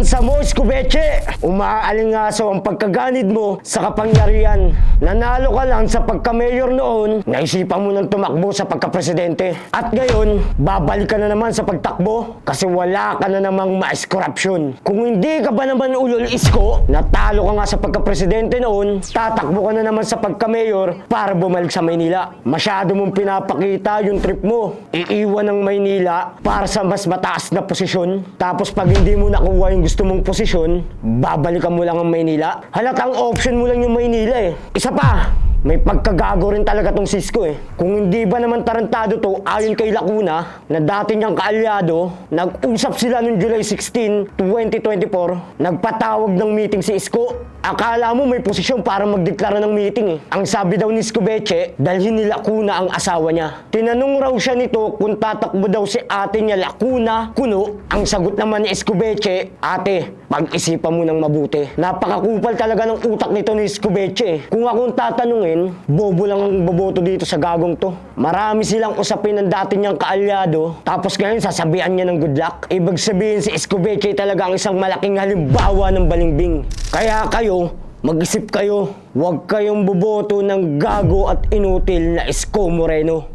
Kumpiyansa mo, Escobeche! Umaalingaso ang pagkaganid mo sa kapangyarihan. Nanalo ka lang sa pagka-mayor noon, naisipan mo nang tumakbo sa pagka-presidente. At ngayon, babalik ka na naman sa pagtakbo kasi wala ka na namang mais corruption. Kung hindi ka ba naman ulol isko, natalo ka nga sa pagka-presidente noon, tatakbo ka na naman sa pagka-mayor para bumalik sa Maynila. Masyado mong pinapakita yung trip mo. Iiwan ng Maynila para sa mas mataas na posisyon. Tapos pag hindi mo nakuha yung gusto mong posisyon, babalikan mo lang ang Maynila. Halatang option mo lang yung Maynila eh. Isa pa, may pagkagago rin talaga tong Cisco eh. Kung hindi ba naman tarantado to, ayon kay Lacuna, na dati niyang kaalyado, nag-usap sila noong July 16, 2024, nagpatawag ng meeting si Isko. Akala mo may posisyon para magdeklara ng meeting eh. Ang sabi daw ni Iskobeche, dalhin ni Lacuna ang asawa niya. Tinanong raw siya nito kung tatakbo daw si ate niya Lacuna, kuno. Ang sagot naman ni Iskobeche, ate, pag-isipan mo ng mabuti. Napakakupal talaga ng utak nito ni Iskobeche eh. Kung akong tatanungin, bobo lang ang boboto dito sa gagong to. Marami silang usapin ng dati niyang kaalyado, tapos ngayon sasabihan niya ng good luck. Ibig sabihin si Escobeche talaga ang isang malaking halimbawa ng balimbing. Kaya kayo, mag-isip kayo, huwag kayong boboto ng gago at inutil na Isko Moreno.